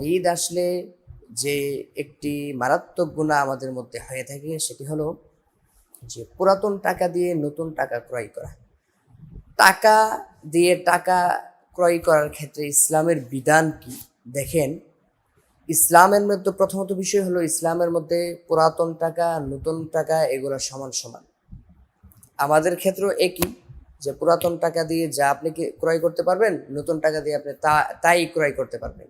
ঈদ আসলে যে একটি মারাত্মক গুণা আমাদের মধ্যে হয়ে থাকে, সেটি হলো যে পুরাতন টাকা দিয়ে নতুন টাকা ক্রয় করা। টাকা দিয়ে টাকা ক্রয় করার ক্ষেত্রে ইসলামের বিধান কি? দেখেন, ইসলামের মধ্যে প্রথমত বিষয় হলো ইসলামের মধ্যে পুরাতন টাকা, নতুন টাকা এগুলো সমান সমান। আমাদের ক্ষেত্রেও একই যে পুরাতন টাকা দিয়ে যা আপনি ক্রয় করতে পারবেন, নতুন টাকা দিয়ে আপনি তা, তাই ক্রয় করতে পারবেন।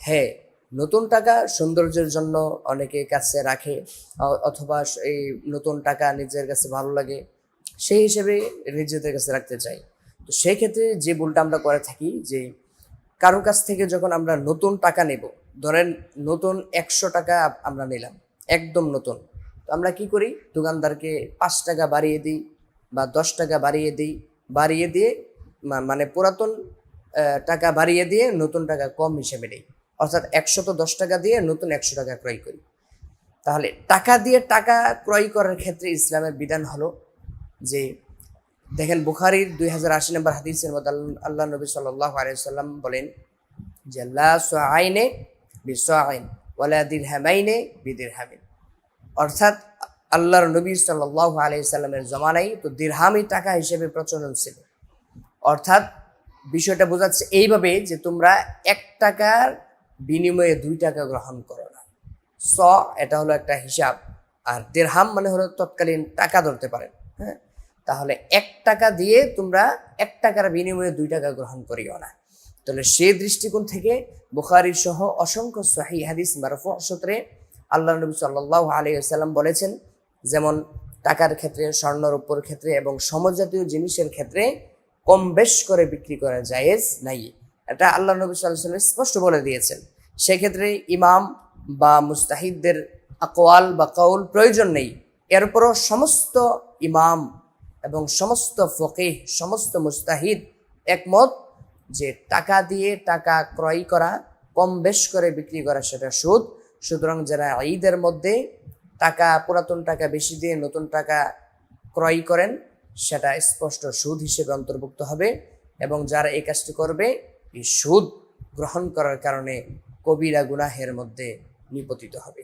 হ্যাঁ নতুন টাকা সৌন্দর্যের জন্য অনেকে কাছে রাখে অথবা এই নতুন টাকা নিজের কাছে ভালো লাগে, সেই হিসেবে নিজেদের কাছে রাখতে চাই। তো সেক্ষেত্রে যে ভুলটা আমরা করে থাকি যে কারোর কাছ থেকে যখন আমরা নতুন টাকা নেব, ধরেন নতুন একশো টাকা আমরা নিলাম, একদম নতুন, তো আমরা কি করি? দোকানদারকে পাঁচ টাকা বাড়িয়ে দিই বা দশ টাকা বাড়িয়ে দিই, বাড়িয়ে দিয়ে মানে পুরাতন টাকা বাড়িয়ে দিয়ে নতুন টাকা কম হিসেবে নেই। অর্থাৎ একশত দশ টাকা দিয়ে নতুন একশো টাকা ক্রয় করি। তাহলে টাকা দিয়ে টাকা ক্রয় করার ক্ষেত্রে ইসলামের বিধান হলো যে, দেখেন বুখারির দুই হাজার আশি নম্বর হাদিসের মধ্যে আল্লাহ- নবী সাল্লাহ আলাইসাল্লাম বলেন যে, লা আইন ওয়ালা দির হ্যামাইনে বিদির হামিন অর্থাৎ আল্লাহর নবী সাল্লাহ আলাইসাল্লামের জমানায় তো দিরহামি টাকা হিসেবে প্রচলন ছিল। অর্থাৎ বিষয়টা বোঝাচ্ছে এইভাবে যে তোমরা এক টাকার বিনিময়ে দুই টাকা গ্রহণ করো না। স, এটা হলো একটা হিসাব। আর দেড়হাম মানে হলো তৎকালীন টাকা ধরতে পারেন হ্যাঁ? তাহলে এক টাকা দিয়ে তোমরা এক টাকার বিনিময়ে দুই টাকা গ্রহণ করিও না। তাহলে সেই দৃষ্টিকোণ থেকে বুখারি সহ অসংখ্য সহি হাদিস মারফু সূত্রে আল্লাহ নবী সাল্লাহ আলাইসাল্লাম বলেছেন, যেমন টাকার ক্ষেত্রে স্বর্ণ রূপর ক্ষেত্রে এবং সমজাতীয় জিনিসের ক্ষেত্রে কম বেশ করে বিক্রি করা জায়েজ নাই। এটা আল্লাহ নবী সাল্লাহ স্পষ্ট বলে দিয়েছেন। সেক্ষেত্রে ইমাম বা মুস্তাহিদদের আকওয়াল বা কৌল প্রয়োজন নেই। এরপরও সমস্ত ইমাম এবং সমস্ত ফকিহ, সমস্ত মুস্তাহিদ একমত যে টাকা দিয়ে টাকা ক্রয় করা, কম বেশ করে বিক্রি করা সেটা সুদ। সুতরাং যারা ঈদের মধ্যে টাকা, পুরাতন টাকা বেশি দিয়ে নতুন টাকা ক্রয় করেন, সেটা স্পষ্ট সুদ হিসেবে অন্তর্ভুক্ত হবে এবং যারা এই কাজটি করবে এই সুদ গ্রহণ করার কারণে কবিরা গুনাহের মধ্যে নিপতিত হবে।